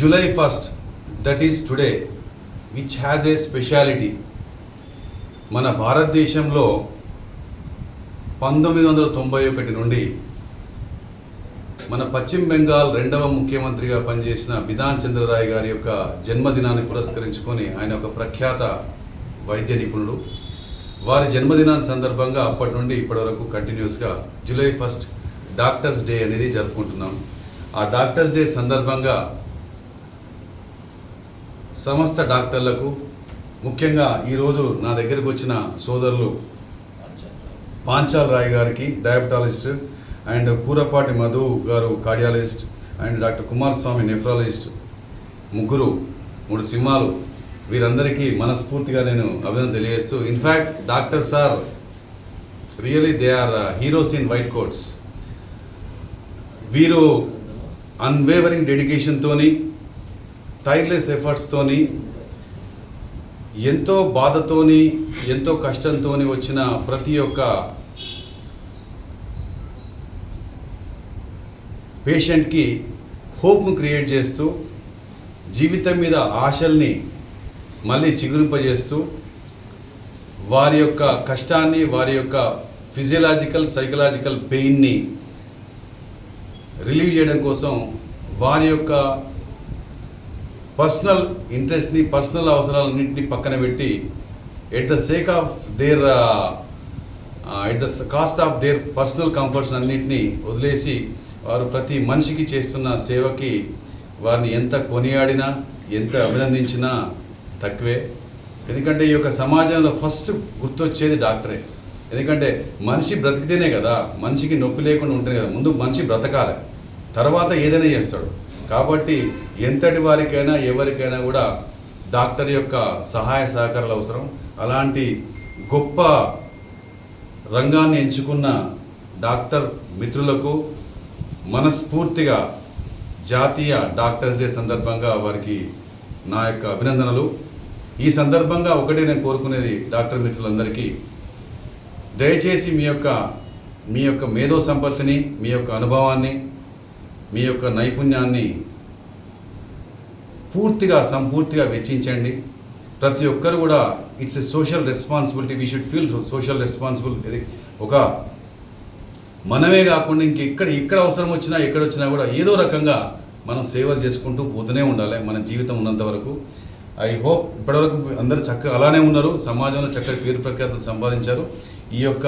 July first that is today which has a speciality మన భారతదేశంలో పంతొమ్మిది వందల తొంభై ఒకటి నుండి మన పశ్చిమ బెంగాల్ రెండవ ముఖ్యమంత్రిగా పనిచేసిన బిధాన్ చంద్రరాయ్ గారి యొక్క జన్మదినాన్ని పురస్కరించుకొని ఆయన ఒక ప్రఖ్యాత వైద్య నిపుణుడు. వారి జన్మదినాన్ని సందర్భంగా అప్పటి నుండి ఇప్పటి వరకు కంటిన్యూస్గా జూలై ఫస్ట్ డాక్టర్స్ డే అనేది జరుపుకుంటున్నాం. ఆ డాక్టర్స్ డే సందర్భంగా సమస్త డాక్టర్లకు ముఖ్యంగా ఈరోజు నా దగ్గరకు వచ్చిన సోదరులు పాంచాల్ రాయ్ గారికి డయాబెటాలజిస్ట్ అండ్ కూరపాటి మధు గారు cardiologist and doctor Kumaraswamy nephrologist ముగ్గురు మూడు సింహాలు. వీరందరికీ మనస్ఫూర్తిగా నేను అభినందన తెలియజేస్తూ in fact doctors are really they are heroes in white coats వీరు అన్వేవరింగ్ డెడికేషన్తోని టైర్లెస్ ఎఫర్ట్స్తోని ఎంతో బాధతోని ఎంతో కష్టంతోని వచ్చిన ప్రతి ఒక్క పేషెంట్కి హోప్ను క్రియేట్ చేస్తూ జీవితం మీద ఆశల్ని మళ్ళీ చిగురింపజేస్తూ వారి యొక్క కష్టాన్ని వారి యొక్క ఫిజియలాజికల్ సైకలాజికల్ పెయిన్ని రిలీవ్ చేయడం కోసం వారి యొక్క పర్సనల్ ఇంట్రెస్ట్ని పర్సనల్ అవసరాలన్నింటినీ పక్కన పెట్టి at the sake of their at the cost of their personal comforts అన్నింటినీ వదిలేసి వారు ప్రతి మనిషికి చేస్తున్న సేవకి వారిని ఎంత కొనియాడినా ఎంత అభినందించినా తక్కువే. ఎందుకంటే ఈ యొక్క సమాజంలో ఫస్ట్ గుర్తొచ్చేది డాక్టరే. ఎందుకంటే మనిషి బ్రతికితేనే కదా మనిషికి నొప్పి లేకుండా ఉంటుంది కదా ముందు మనిషి బ్రతకాలి. తర్వాత ఏదైనా చేస్తాడు. కాబట్టి ఎంతటి వారికైనా ఎవరికైనా కూడా డాక్టర్ యొక్క సహాయ సహకారాలు అవసరం. అలాంటి గొప్ప రంగాన్ని ఎంచుకున్న డాక్టర్ మిత్రులకు మనస్ఫూర్తిగా జాతీయ డాక్టర్స్ డే సందర్భంగా వారికి నా యొక్క అభినందనలు. ఈ సందర్భంగా ఒకటే నేను కోరుకునేది డాక్టర్ మిత్రులందరికీ దయచేసి మీ యొక్క మీ యొక్క మేధో సంపత్తిని మీ యొక్క అనుభవాన్ని మీ యొక్క నైపుణ్యాన్ని పూర్తిగా సంపూర్తిగా వెచ్చించండి. ప్రతి ఒక్కరు కూడా it's a social responsibility we should feel social responsible. ఇది ఒక మనమే కాకుండా ఇంకెక్కడ ఎక్కడ అవసరం వచ్చినా ఎక్కడ వచ్చినా కూడా ఏదో రకంగా మనం సేవలు చేసుకుంటూ పోతూనే ఉండాలి మన జీవితం ఉన్నంత వరకు. ఐ హోప్ ఇప్పటివరకు అందరూ చక్కగా అలానే ఉన్నారు. సమాజంలో చక్కటి పేరు ప్రఖ్యాతులు సంపాదించారు. ఈ యొక్క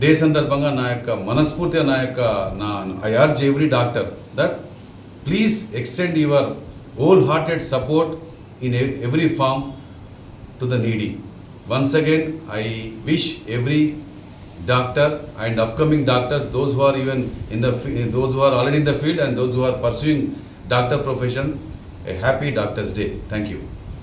డే సందర్భంగా నా యొక్క మనస్ఫూర్తిగా నా యొక్క నా I urge every doctor that please extend your whole hearted support in every form to the needy ones again I wish every doctor and upcoming doctors, those who are even in the, fi- those who are already in the field and those who are pursuing doctor profession, a happy Doctor's Day. Thank you.